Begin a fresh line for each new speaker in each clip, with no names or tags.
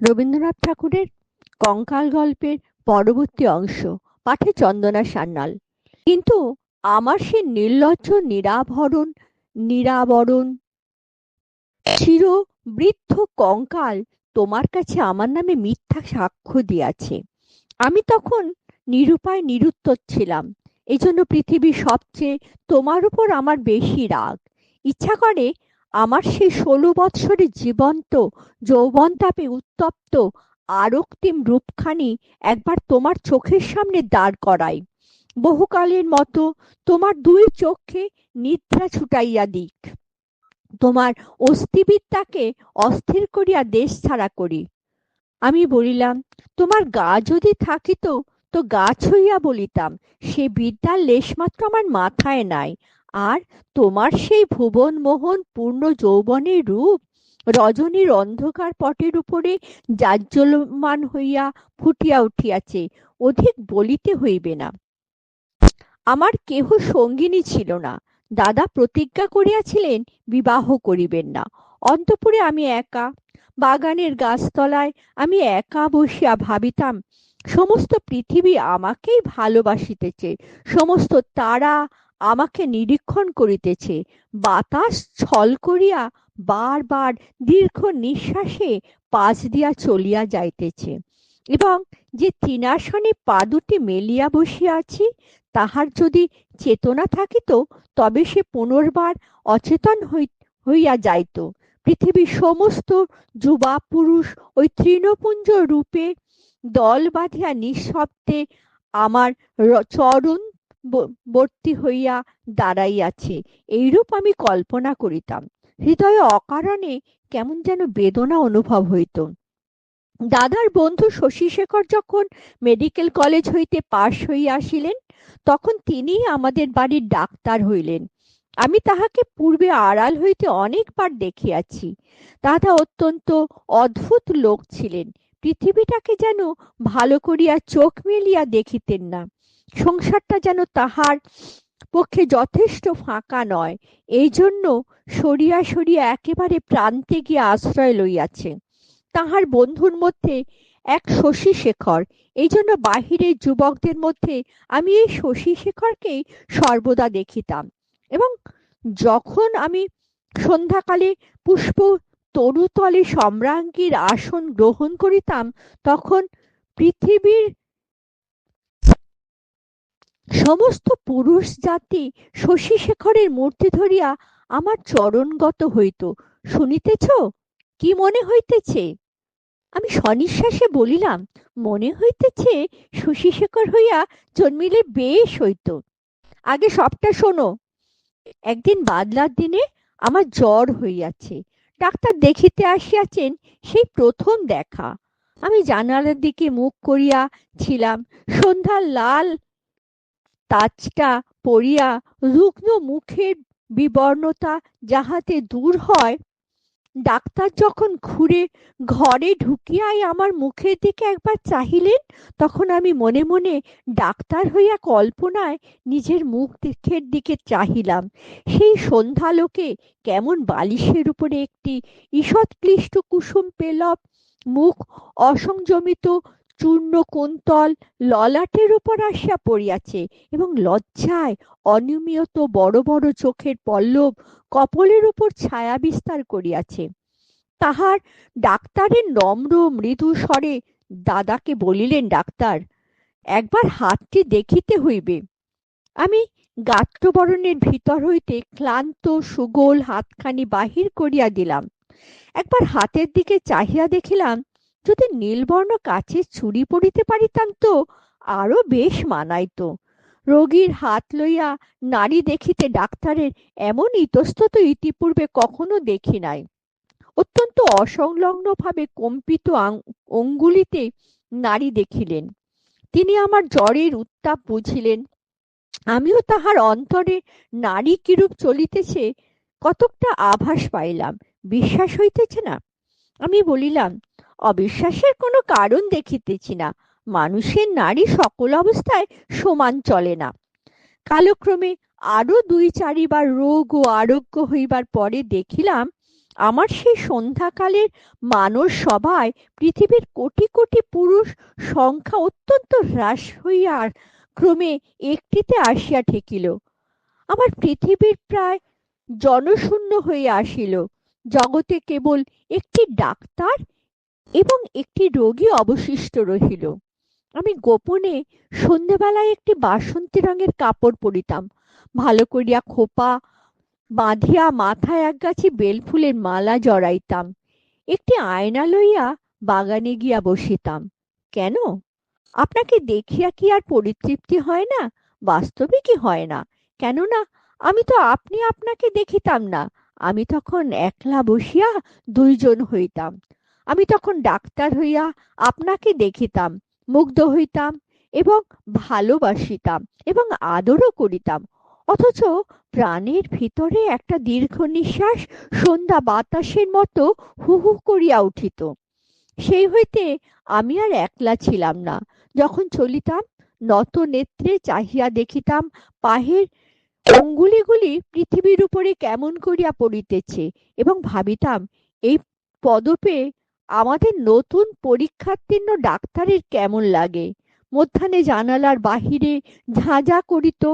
রবীন্দ্রনাথ ঠাকুরের কঙ্কাল গল্পের পরবর্তী অংশ, পাঠে চন্দনা সান্যাল। কিন্তু আমার সে নির্লজ্জ নিরাভরণ, নিরাবরণ, চির বৃদ্ধ কঙ্কাল তোমার কাছে আমার নামে মিথ্যা সাক্ষ্য দিয়াছে। আমি তখন নিরুপায় নিরুত্তর ছিলাম। এই জন্য পৃথিবীর সবচেয়ে তোমার উপর আমার বেশি রাগ। ইচ্ছা করে আমার সেই ষোলো বৎসরের জীবন্ত যৌবন তাপে উত্তপ্ত আরক্তিম রূপখানি একবার তোমার চোখের সামনে দাঁড় করাই। বহুকালের মতো তোমার দুই চোখে নিদ্রা ছুটাইয়া দিক। তোমার অস্থিবিদ্যাকে অস্থির করিয়া দেশ ছাড়া করি। আমি বলিলাম, তোমার গা যদি থাকিত তো গাছ হইয়া বলিতাম, সে বিদ্যার লেশমাত্র আমার মাথায় নাই। আর তোমার সেই ভুবন মোহন পূর্ণ যৌবনের রূপ রজনীর অন্ধকার পটের উপরে জাজ্জলমান হইয়া ফুটিয়া উঠিয়াছে, অধিক বলিতে হইবে না। আমার কেহ সঙ্গিনী ছিল না। দাদা প্রতিজ্ঞা করিয়াছিলেন, বিবাহ করিবেন না। অন্তপুরে আমি একা, বাগানের গাছতলায় আমি একা বসিয়া ভাবিতাম, সমস্ত পৃথিবী আমাকেই ভালোবাসিতেছে, সমস্ত তারা আমাকে নিরীক্ষণ করিতেছে। বাতাস ছল করিয়া বারবার দীর্ঘ নিঃশ্বাসে পাশ দিয়া চলিয়া যাইতেছে এবং যে তৃণাসনে পা দুটি মেলিয়া বসিয়া আছি, তাহার যদি চেতনা থাকিত, তবে সে পুনর্বার অচেতন হইয়া যাইত। পৃথিবীর সমস্ত যুবা পুরুষ ওই তৃণপুঞ্জ রূপে দল বাঁধিয়া নিঃশব্দে আমার চরণ বর্তী হইয়া দাঁড়াইয়াছে, এইরূপ আমি কল্পনা করিতাম। হৃদয়ে অকারণে কেমন যেন বেদনা অনুভব হইত। দাদার বন্ধু শশীশেখর যখন মেডিকেল কলেজ হইতে পাশ হইয়া আসিলেন, তখন তিনি আমাদের বাড়ির ডাক্তার হইলেন। আমি তাহাকে পূর্বে আড়াল হইতে অনেকবার দেখিয়াছি। দাদা অত্যন্ত অদ্ভুত লোক ছিলেন। পৃথিবীটাকে যেন ভালো করিয়া চোখ মেলিয়া দেখিতেন না। সংসারটা যেন তাহার পক্ষে যথেষ্ট ফাঁকা নয়। এই জন্য সরিয়া সরিয়া একেবারে প্রান্তে গিয়ে আশ্রয় লইয়াছে। তাহার বন্ধুর মধ্যে এক শশী শেখর। এই জন্য বাহিরের যুবকদের মধ্যে আমি এই শশী শেখরকেই সর্বদা দেখিতাম এবং যখন আমি সন্ধ্যাকালে পুষ্প তরুতলে সম্রাঙ্গীর আসন গ্রহণ করিতাম, তখন পৃথিবীর সমস্ত পুরুষ জাতি শশী শেখরের মূর্তি ধরিয়া আমার চরণগত হইত। শুনিতেছ? কি মনে হইতেছে? আমি সনিশ্বাসে বলিলাম, মনে হইতেছে শশীশেখর হইয়া জন্মিলে বেশ হইত। আগে সবটা শোনো। একদিন বাদলার দিনে আমার জ্বর হইয়াছে। ডাক্তার দেখিতে আসিয়াছেন সেই প্রথম দেখা। আমি জানালার দিকে মুখ করিয়া ছিলাম। সন্ধ্যার লাল তাজটা পড়িয়া রুগ্ন মুখের বিবর্ণতা যাহাতে দূর হয়, ডাক্তার যখন ঘুরে ঘরে ঢুকিয়াই আমার মুখের দিকে একবার চাহিলেন, তখন আমি মনে মনে ডাক্তার হইয়া কল্পনায় নিজের মুখ দেখের দিকে চাহিলাম। সেই সন্ধ্যালোকে কেমন বালিশের উপরে একটি ঈষৎ ক্লিষ্ট কুসুম পেলব মুখ অসংযমিত চূর্ণ কুন্তল ললাটের উপর আসিয়া পড়িয়াছে এবং লজ্জায় অনিয়মিত বড় বড় চোখের পল্লব কপলের উপর ছায়া বিস্তার করিয়াছে। তাহার ডাক্তারের নম্র মৃদু স্বরে দাদাকে বলিলেন, ডাক্তার, একবার হাতটি দেখিতে হইবে। আমি গাত্রবরণের ভিতর হইতে ক্লান্ত, সুগোল হাতখানি বাহির করিয়া দিলাম। একবার হাতের দিকে চাহিয়া দেখিলাম যদি নীলবর্ণ কাছে ছুরি পড়িতে পারিতাম তো আরও বেশ মানাইতো। রোগীর হাত লইয়া নারী দেখিতে ডাক্তারের এমন ইতস্তত ইতিপূর্বে কখনো দেখি নাই। অত্যন্ত অসংলগ্নভাবে কম্পিত অঙ্গুলিতে নারী দেখিলেন। তিনি আমার জ্বরের উত্তাপ বুঝিলেন। আমিও তাহার অন্তরে নারী কিরূপ চলিতেছে কতকটা আভাস পাইলাম। বিশ্বাস হইতেছে না। আমি বলিলাম অবিশ্বাসের কোনো কারণ দেখিতেছি না। মানুষের নারী সকল অবস্থায় সমান চলে না। কালক্রমে আরও দুই চারিবার রোগ ও আরোগ্য হইবার পরে দেখিলাম, আমার সেই সন্ধ্যাকালের মানস সভায় পৃথিবীর কোটি কোটি পুরুষ সংখ্যা অত্যন্ত হ্রাস হইয়া ক্রমে একটিতে আসিয়া ঠেকিল। আমার পৃথিবীর প্রায় জনশূন্য হইয়া আসিল। জগতে কেবল একটি ডাক্তার এবং একটি রোগী অবশিষ্ট রহিল। আমি গোপনে সন্ধেবেলায় একটি বাসন্তী রঙের কাপড় পরিতাম। ভালো করিয়া খোপা বাঁধিয়া মাথায় একগাছি বেলফুলের মালা জড়াইতাম। একটি আয়না লইয়া বাগানে গিয়া বসিতাম। কেন? আপনাকে দেখিয়া কি আর পরিতৃপ্তি হয় না? বাস্তবে কি হয় না? কেননা, আমি তো আপনি আপনাকে দেখিতাম না। আমি তখন একলা বসিয়া দুইজন হইতাম। আমি তখন ডাক্তার হইয়া আপনাকে দেখিতাম, মুগ্ধ হইতাম এবং ভালোবাসিতাম এবং আদরও করিতাম। অথচ প্রাণের ভিতরে একটা দীর্ঘ নিঃশ্বাস সন্ধ্যা বাতাসের মতো হু হু করিয়া উঠিত। সেই হইতে আমি আর একলা ছিলাম না। যখন চলিতাম, নত নেত্রে চাহিয়া দেখিতাম পাহের অঙ্গুলিগুলি পৃথিবীর উপরে কেমন করিয়া পড়িতেছে এবং ভাবিতাম, এই পদপে আমাদের নতুন পরীক্ষার্থীর্ণ ডাক্তারের কেমন লাগে? মধ্যাহ্নে জানালার বাহিরে ঝাঁঝা করিত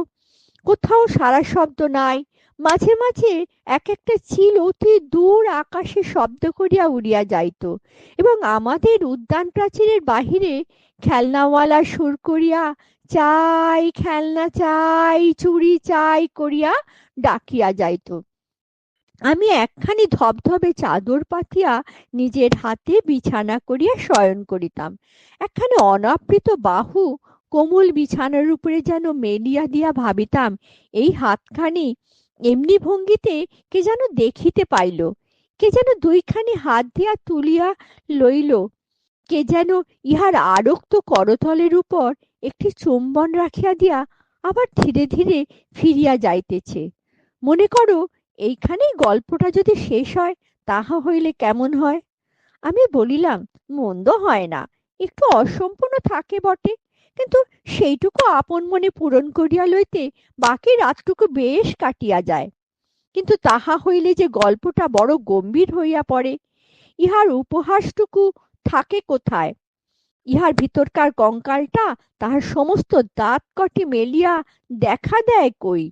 কোথাও সারা শব্দ নাই। মাঝে মাঝে এক একটা চিল অতি দূর আকাশে শব্দ করিয়া উড়িয়া যাইত এবং আমাদের উদ্যান প্রাচীরের বাহিরে খেলনাওয়ালা সুর করিয়া, চাই খেলনা, চাই, চুরি, চাই করিয়া ডাকিয়া যাইত আমি একখানি ধবধবে চাদর পাতিয়া নিজের হাতে বিছানা করিয়া শয়ন করিতাম। একখানি অনাবৃত বাহু কোমল বিছানার উপরে যেন মেলিয়া দিয়া ভাবিতাম, এই হাতখানি এমনি ভঙ্গিতে কে যেন দেখিতে পাইল, কে যেন দুইখানি হাত দিয়া তুলিয়া লইল, কে যেন ইহার আরক্ত করতলের উপর একটি চুম্বন রাখিয়া দিয়া আবার ধীরে ধীরে ফিরিয়া যাইতেছে। মনে করো এইখানেই গল্পটা যদি শেষ হয়, তাহা হইলে কেমন হয়? আমি বলিলাম, মন্দ হয় না, একটু অসম্পূর্ণ থাকে বটে। কিন্তু সেইটুকু আপন মনে পূরণ করিয়া লইতে বাকি রাতটুকু বেশ কাটিয়া যায়। কিন্তু তাহা হইলে যে গল্পটা বড় গম্ভীর হইয়া পড়ে, ইহার উপহাসটুকু থাকে কোথায়? ইহার ভিতরকার কঙ্কালটা তাহার সমস্ত দাঁত কটি মেলিয়া দেখা দেয় কই?